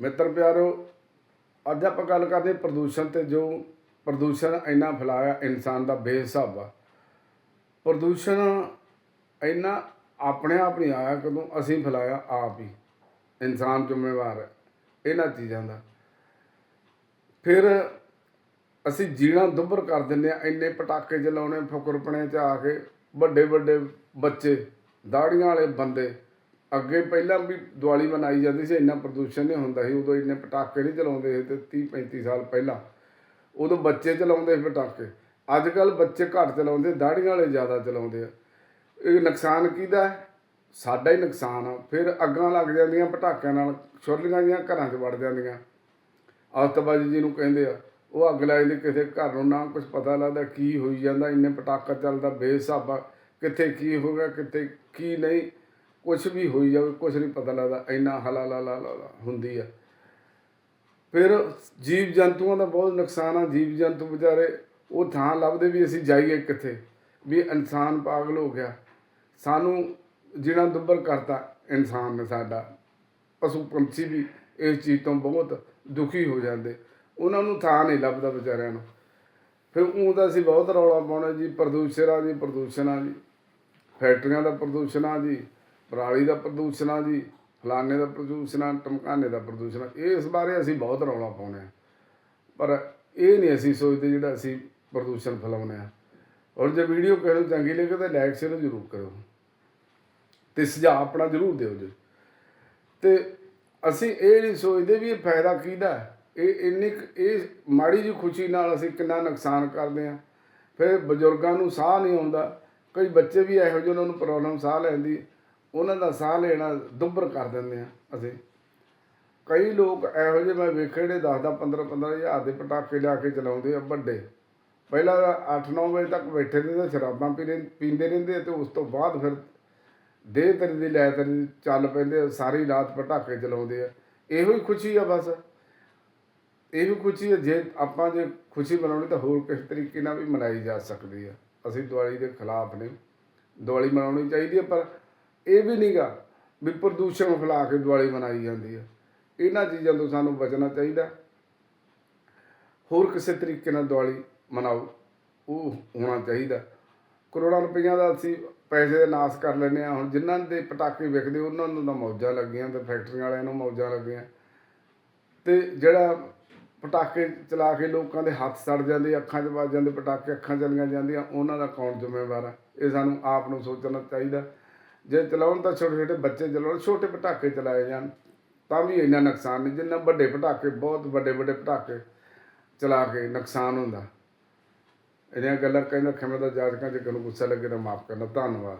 ਮਿੱਤਰ ਪਿਆਰੋ, ਅੱਜ ਆਪਾਂ ਗੱਲ ਕਰਦੇ ਪ੍ਰਦੂਸ਼ਣ ਤੇ ਜੋ ਪ੍ਰਦੂਸ਼ਣ ਇੰਨਾ ਫੈਲਾਇਆ ਇਨਸਾਨ ਦਾ ਬੇਹਿਸਾਬ ਆ। ਪ੍ਰਦੂਸ਼ਣ ਇੰਨਾ ਆਪਣੇ ਆਪ ਨਹੀਂ ਆਇਆ ਕਦੋਂ ਅਸੀਂ ਫੈਲਾਇਆ ਆਪ ਹੀ। ਇਨਸਾਨ ਜ਼ਿੰਮੇਵਾਰ ਹੈ ਇਹਨਾਂ ਚੀਜ਼ਾਂ ਦਾ। ਫਿਰ ਅਸੀਂ ਜੀਣਾ ਦੁੱਭਰ ਕਰ ਦਿੰਦੇ ਆ ਇੰਨੇ ਪਟਾਕੇ ਚਲਾਉਣੇ ਫੁਕਰਪਣੇ ਚ ਆ ਕੇ ਵੱਡੇ ਵੱਡੇ ਬੱਚੇ, ਦਾੜੀਆਂ ਵਾਲੇ ਬੰਦੇ ਅੱਗੇ ਪਹਿਲਾਂ ਵੀ ਦੀਵਾਲੀ ਮਨਾਈ ਜਾਂਦੀ ਸੀ, ਇੰਨਾ ਪ੍ਰਦੂਸ਼ਣ ਨਹੀਂ ਹੁੰਦਾ ਸੀ, ਉਦੋਂ ਇੰਨੇ ਪਟਾਕੇ ਨਹੀਂ ਚਲਾਉਂਦੇ ਸੀ ਤੇ 30 35 ਸਾਲ ਪਹਿਲਾਂ। ਉਦੋਂ ਬੱਚੇ ਚਲਾਉਂਦੇ ਸੀ ਪਟਾਕੇ। ਅੱਜ ਕੱਲ ਬੱਚੇ ਘੱਟ ਚਲਾਉਂਦੇ ਦਾੜੀਆਂ ਵਾਲੇ ਜ਼ਿਆਦਾ ਚਲਾਉਂਦੇ ਆ। ਇਹ ਨੁਕਸਾਨ ਕਿਹਦਾ ਸਾਡਾ ਹੀ ਨੁਕਸਾਨ ਆ। ਫਿਰ ਅੱਗਾਂ ਲੱਗ ਜਾਂਦੀਆਂ ਪਟਾਕਿਆਂ ਨਾਲ, ਛੁਰਲੀਆਂ ਜੀਆਂ ਘਰਾਂ 'ਚ ਵੜ ਜਾਂਦੀਆਂ। ਆਤਬਾਜੀ ਨੂੰ ਕਹਿੰਦੇ ਆ, ਉਹ ਅੱਗ ਲੱਗ ਜਾਂਦੀ ਕਿਸੇ ਘਰ ਨੂੰ ਨਾ ਕੁਝ ਪਤਾ ਲੱਗਦਾ ਕੀ ਹੋਈ ਜਾਂਦਾ, ਇੰਨੇ ਪਟਾਕਾ ਚੱਲਦਾ ਬੇਸਾਬਾ ਕਿੱਥੇ ਕੀ ਹੋ ਗਿਆ, ਕਿੱਥੇ ਕੀ ਨਹੀਂ। ਕੁਝ ਵੀ ਹੋਈ ਜਾਵੇ ਕੁਝ ਨਹੀਂ ਪਤਾ ਲੱਗਦਾ, ਇੰਨਾ ਹਲਾ ਲਾ ਲਾ ਲਾ ਹੁੰਦੀ ਆ। ਫਿਰ ਜੀਵ ਜੰਤੂਆਂ ਦਾ ਬਹੁਤ ਨੁਕਸਾਨ ਆ, ਜੀਵ ਜੰਤੂ ਵਿਚਾਰੇ, ਉਹ ਥਾਂ ਲੱਭਦੇ ਵੀ ਅਸੀਂ ਜਾਈਏ ਕਿੱਥੇ? ਵੀ ਇਨਸਾਨ ਪਾਗਲ ਹੋ ਗਿਆ। ਸਾਨੂੰ ਜਿਹੜਾ ਦੁੱਬਰ ਕਰਤਾ ਇਨਸਾਨ ਨੇ ਸਾਡਾ। ਪਸ਼ੂ ਪੰਛੀ ਵੀ ਇਸ ਚੀਜ਼ ਤੋਂ ਬਹੁਤ ਦੁਖੀ ਹੋ ਜਾਂਦੇ। ਉਹਨਾਂ ਨੂੰ ਥਾਂ ਨਹੀਂ ਲੱਭਦਾ ਵਿਚਾਰਿਆਂ ਨੂੰ। ਫਿਰ ਉਹ ਤਾਂ ਅਸੀਂ ਬਹੁਤ ਰੌਲਾ ਪਾਉਣਾ ਜੀ ਪ੍ਰਦੂਸ਼ਣ ਆ ਜੀ ਪ੍ਰਦੂਸ਼ਣ ਆ ਜੀ ਫੈਕਟਰੀਆਂ ਦਾ ਪ੍ਰਦੂਸ਼ਣ ਆ ਜੀ ਪਰਾਲੀ ਦਾ ਪ੍ਰਦੂਸ਼ਣ ਆ ਜੀ, ਫਲਾਣੇ ਦਾ ਪ੍ਰਦੂਸ਼ਣ ਆ, ਟਮਕਾਨੇ ਦਾ ਪ੍ਰਦੂਸ਼ਣ ਆ, ਇਸ ਬਾਰੇ ਅਸੀਂ ਬਹੁਤ ਰੌਲਾ ਪਾਉਂਦੇ ਆ ਪਰ ਇਹ ਨਹੀਂ ਅਸੀਂ ਸੋਚਦੇ ਜਿਹੜਾ ਅਸੀਂ ਪ੍ਰਦੂਸ਼ਣ ਫੈਲਾਉਂਦੇ ਆ ਔਰ ਜੇ ਵੀਡੀਓ ਕਿਸੇ ਨੂੰ ਚੰਗੀ ਲੱਗੇ ਤਾਂ ਲਾਈਕ ਸ਼ੇਅਰ ਜ਼ਰੂਰ ਕਰੋ ਤੇ ਸੁਝਾਅ ਆਪਣਾ ਜ਼ਰੂਰ ਦਿਓ ਜੀ। ਤੇ ਅਸੀਂ ਇਹ ਨਹੀਂ ਸੋਚਦੇ ਵੀ ਇਹ ਫਾਇਦਾ ਕਿਹਦਾ ਇਹ ਇੰਨੀ ਕੁ- ਇਹ ਮਾੜੀ ਜਿਹੀ ਖੁਸ਼ੀ ਨਾਲ ਅਸੀਂ ਕਿੰਨਾ ਨੁਕਸਾਨ ਕਰਦੇ ਆ ਫਿਰ ਬਜ਼ੁਰਗਾਂ ਨੂੰ ਸਾਹ ਨਹੀਂ ਆਉਂਦਾ। ਕਈ ਬੱਚੇ ਵੀ ਇਹੋ ਜਿਹੇ ਉਹਨਾਂ ਨੂੰ ਪ੍ਰੋਬਲਮ ਸਾਹ ਲੈਣ ਦੀ ਉਹਨਾਂ ਦਾ ਸਾਹ ਲੈਣਾ ਦੁੱਬਰ ਕਰ ਦਿੰਦੇ ਆ ਅਸੀਂ। ਕਈ ਲੋਕ ਇਹੋ ਜਿਹੇ ਮੈਂ ਵੇਖੇ ਜਿਹੜੇ 10 10 15 15 ਹਜ਼ਾਰ ਦੇ ਪਟਾਕੇ ਲਿਆ ਕੇ ਚਲਾਉਂਦੇ ਆ ਵੱਡੇ। ਪਹਿਲਾਂ 8-9 ਵਜੇ ਤੱਕ ਬੈਠੇ ਨੇ ਤੇ ਸ਼ਰਾਬਾਂ ਪੀਂਦੇ ਪੀਂਦੇ ਰਹਿੰਦੇ ਤੇ ਉਸ ਤੋਂ ਬਾਅਦ ਫਿਰ ਦੇਹ ਤੇਰੀ ਦੀ ਲੈ ਤੇਰੀ ਚੱਲ ਪੈਂਦੇ ਆ, ਸਾਰੀ ਰਾਤ ਪਟਾਕੇ ਚਲਾਉਂਦੇ ਆ। ਇਹੋ ਹੀ ਖੁਸ਼ੀ ਆ ਬਸ। ਇਹ ਵੀ ਖੁਸ਼ੀ ਹੈ ਜੇ ਆਪਾਂ ਜੇ ਖੁਸ਼ੀ ਮਨਾਉਣੀ ਤਾਂ ਹੋਰ ਕਿਸ ਤਰੀਕੇ ਨਾਲ ਵੀ ਮਨਾਈ ਜਾ ਸਕਦੀ ਆ। ਅਸੀਂ ਦੀਵਾਲੀ ਦੇ ਖਿਲਾਫ ਨਹੀਂ ਦੀਵਾਲੀ ਮਨਾਉਣੀ ਚਾਹੀਦੀ ਹੈ ਪਰ ਇਹ ਵੀ ਨਹੀਂਗਾ ਵੀ ਪ੍ਰਦੂਸ਼ਣ ਫੈਲਾ ਕੇ ਦੀਵਾਲੀ ਮਨਾਈ ਜਾਂਦੀ ਹੈ ਇਹਨਾਂ ਚੀਜ਼ਾਂ ਤੋਂ ਸਾਨੂੰ ਬਚਣਾ ਚਾਹੀਦਾ। ਹੋਰ ਕਿਸੇ ਤਰੀਕੇ ਨਾਲ ਦੀਵਾਲੀ ਮਨਾਓ, ਉਹ ਹੋਣਾ ਚਾਹੀਦਾ। ਕਰੋੜਾਂ ਰੁਪਈਆਂ ਦਾ ਅਸੀਂ ਪੈਸੇ ਦੇ ਨਾਸ ਕਰ ਲੈਂਦੇ ਆ ਹੁਣ ਜਿਨ੍ਹਾਂ ਦੇ ਪਟਾਕੇ ਵਿਕਦੇ, ਉਹਨਾਂ ਨੂੰ ਤਾਂ ਮੌਜਾਂ ਲੱਗੀਆਂ ਤੇ ਫੈਕਟਰੀਆਂ ਵਾਲਿਆਂ ਨੂੰ ਮੌਜਾਂ ਲੱਗੀਆਂ। ਤੇ ਜਿਹੜਾ ਪਟਾਕੇ ਚਲਾ ਕੇ ਲੋਕਾਂ ਦੇ ਹੱਥ ਸੜ ਜਾਂਦੇ, ਅੱਖਾਂ 'ਚ ਵੱਜ ਜਾਂਦੇ, ਪਟਾਕੇ ਅੱਖਾਂ ਚਲੀਆਂ ਜਾਂਦੀਆਂ, ਉਹਨਾਂ ਦਾ ਕੌਣ ਜ਼ਿੰਮੇਵਾਰ ਆ? ਇਹ ਸਾਨੂੰ ਆਪ ਨੂੰ ਸੋਚਣਾ ਚਾਹੀਦਾ। ਜੇ ਚਲਾਉਣ ਤਾਂ ਛੋਟੇ ਛੋਟੇ ਬੱਚੇ ਚਲਾਉਣ, ਛੋਟੇ ਪਟਾਕੇ ਚਲਾਏ ਜਾਣ, ਤਾਂ ਵੀ ਇੰਨਾ ਨੁਕਸਾਨ ਨਹੀਂ, ਜਿੰਨਾ ਵੱਡੇ ਪਟਾਕੇ, ਬਹੁਤ ਵੱਡੇ ਵੱਡੇ ਪਟਾਕੇ ਚਲਾ ਕੇ ਨੁਕਸਾਨ ਹੁੰਦਾ। ਇਹਨਾਂ ਗੱਲਾਂ ਕਹਿੰਦਾ, ਖਿਮੇ ਦਾ ਜਾਜਕਾਂ ਜੇ ਕੋਈ ਗੁੱਸਾ ਲੱਗੇ ਤਾਂ ਮਾਫ ਕਰਨਾ, ਧੰਨਵਾਦ।